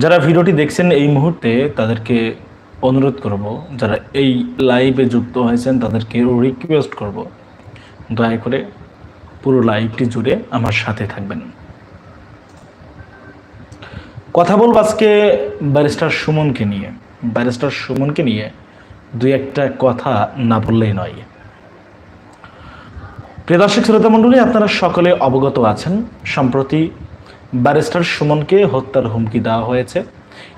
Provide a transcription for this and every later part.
যারা ভিডিওটি দেখছেন এই মুহূর্তে, তাদেরকে অনুরোধ করব, যারা এই লাইভে যুক্ত হয়েছেন, তাদেরকে রিকোয়েস্ট করব, দয়া করে পুরো লাইভটি জুড়ে আমার সাথে থাকবেন। কথা বলব আজকে ব্যারিস্টার সুমনকে নিয়ে। ব্যারিস্টার সুমনকে নিয়ে দুই একটা কথা না বললেই নয়। প্রিয় দর্শক, শ্রোতা মণ্ডলী, আপনারা সকলে অবগত আছেন, সম্প্রতি ব্যারিস্টার সুমনকে হত্যার হুমকি দেওয়া হয়েছে।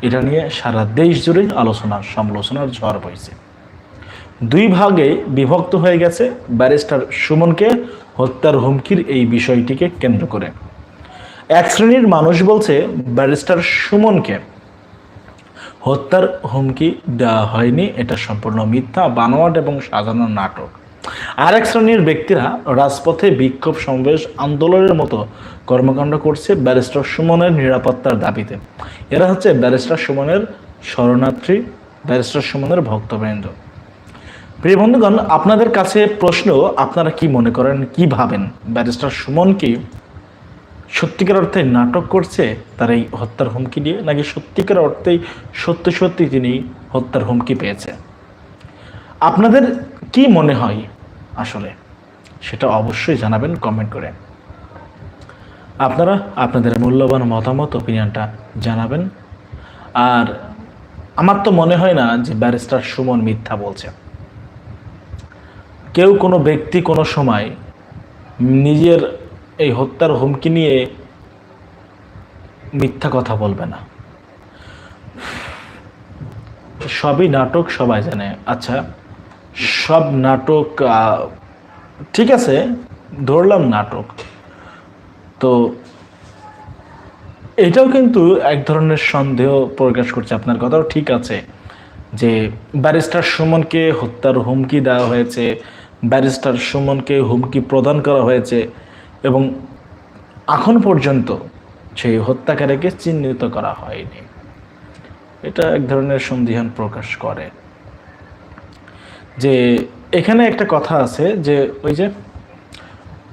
এটা নিয়ে সারা দেশ জুড়ে আলোচনা, সমালোচনার ঝড় বইছে। দুই ভাগে বিভক্ত হয়ে গেছে ব্যারিস্টার সুমনকে হত্যার হুমকির এই বিষয়টিকে কেন্দ্র করে। এক শ্রেণির মানুষ বলছে, ব্যারিস্টার সুমনকে হত্যার হুমকি দেওয়া হয়নি। এটা সম্পূর্ণ মিথ্যা, বানোয়াট এবং সাজানো নাটক। আর এক শ্রেণির ব্যক্তিরা রাজপথে বিক্ষোভ সমাবেশ আন্দোলনের মতো কর্মকাণ্ড করছে ব্যারিস্টার সুমনের নিরাপত্তার দাবিতে। এরা হচ্ছে ব্যারিস্টার সুমনের শরণার্থী, ব্যারিস্টার সুমনের ভক্তবৃন্দ। প্রিয় বন্ধুগণ, আপনাদের কাছে প্রশ্ন, আপনারা কি মনে করেন, কি ভাবেন? ব্যারিস্টার সুমন কি সত্যিকার অর্থে নাটক করছে, তার এই হত্যার হুমকি দিয়ে, নাকি সত্যিকার অর্থেই সত্যি সত্যি তিনি হত্যার হুমকি পেয়েছে? আপনাদের কি মনে হয়? আসলে। সেটা অবশ্যই জানাবেন কমেন্ট করে। আপনারা আপনাদের মূল্যবান মতামত ওপিনিয়নটা জানাবেন। আর আমার তো মনে হয় না যে ব্যারিস্টার সুমন মিথ্যা বলছে। কেউ কোনো ব্যক্তি কোনো সময় নিজের এই হত্যার হুমকি নিয়ে মিথ্যা কথা বলবে না। সবই নাটক, সবাই জানে। আচ্ছা সব নাটক ঠিক আছে, ধরলাম নাটক। তো এটাও কিন্তু এক ধরনের সন্দেহ প্রকাশ করছে আপনার কথাও ঠিক আছে, যে ব্যারিস্টার সুমনকে হত্যার হুমকি দেওয়া হয়েছে, ব্যারিস্টার সুমনকে হুমকি প্রদান করা হয়েছে এবং এখন পর্যন্ত সেই হত্যাকারীকে চিহ্নিত করা হয়নি। এটা এক ধরনের সন্দিহান প্রকাশ করে। যে এখানে একটা কথা আছে যে ওই যে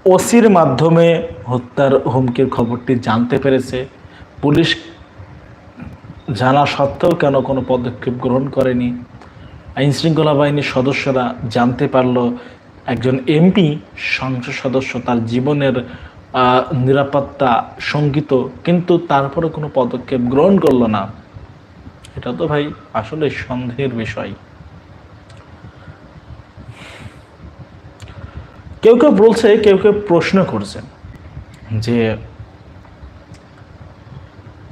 ওসির মাধ্যমে হত্যার হুমকির খবরটি জানতে পেরেছে। পুলিশ জানা সত্ত্বেও কেন কোনো পদক্ষেপ গ্রহণ করেনি। আইন শৃঙ্খলা বাহিনীর সদস্যরা জানতে পারল একজন এমপি সংসদ সদস্য তার জীবনের নিরাপত্তা শঙ্কিত কিন্তু তারপরে কোনো পদক্ষেপ গ্রহণ করল না। এটা তো ভাই আসলে সন্দেহের বিষয়। কেউ কেউ বলছে, কেউ কেউ প্রশ্ন করছে যে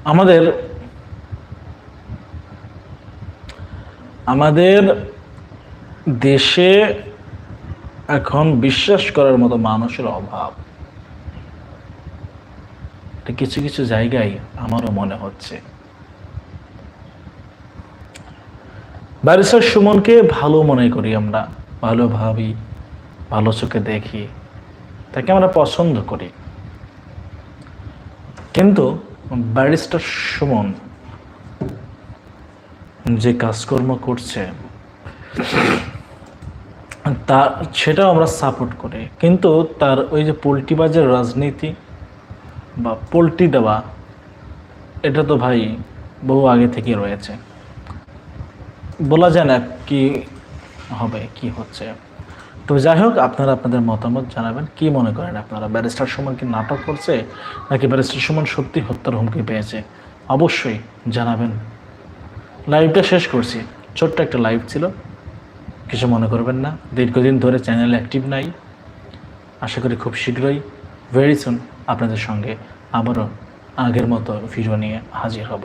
আমাদের আমাদের দেশে এখন বিশ্বাস করার মতো মানুষের অভাব। কিছু কিছু জায়গায় আমারও মনে হচ্ছে। ব্যারিস্টার সুমনকে ভালো মনে করি আমরা ভালো ভাবি ভালো চোখে দেখি, তাকে আমরা পছন্দ করি। কিন্তু ব্যারিস্টার সুমন যে কাজকর্ম করছে, তা সেটাও আমরা সাপোর্ট করি। কিন্তু তার ওই যে পোল্ট্রিবাজের রাজনীতি বা পোল্ট্রি দেওয়া, এটা তো ভাই বহু আগে থেকে রয়েছে। বলা যায় না কি হবে, কি হচ্ছে। তো যাই হোক, আপনারা আপনাদের মতামত জানাবেন। কি মনে করেন আপনারা? ব্যারিস্টার সুমন কি নাটক করছে, নাকি ব্যারিস্টার সুমন সত্যি হত্যার হুমকি পেয়েছে? অবশ্যই জানাবেন। লাইভটা শেষ করছি। ছোট্ট একটা লাইভ ছিল। কিছু মনে করবেন না। দীর্ঘদিন ধরে চ্যানেল অ্যাক্টিভ নাই। আশা করি খুব শীঘ্রই ভেরি সুন আপনাদের সঙ্গে আবারও আগের মতো ভিডিও নিয়ে হাজির হব।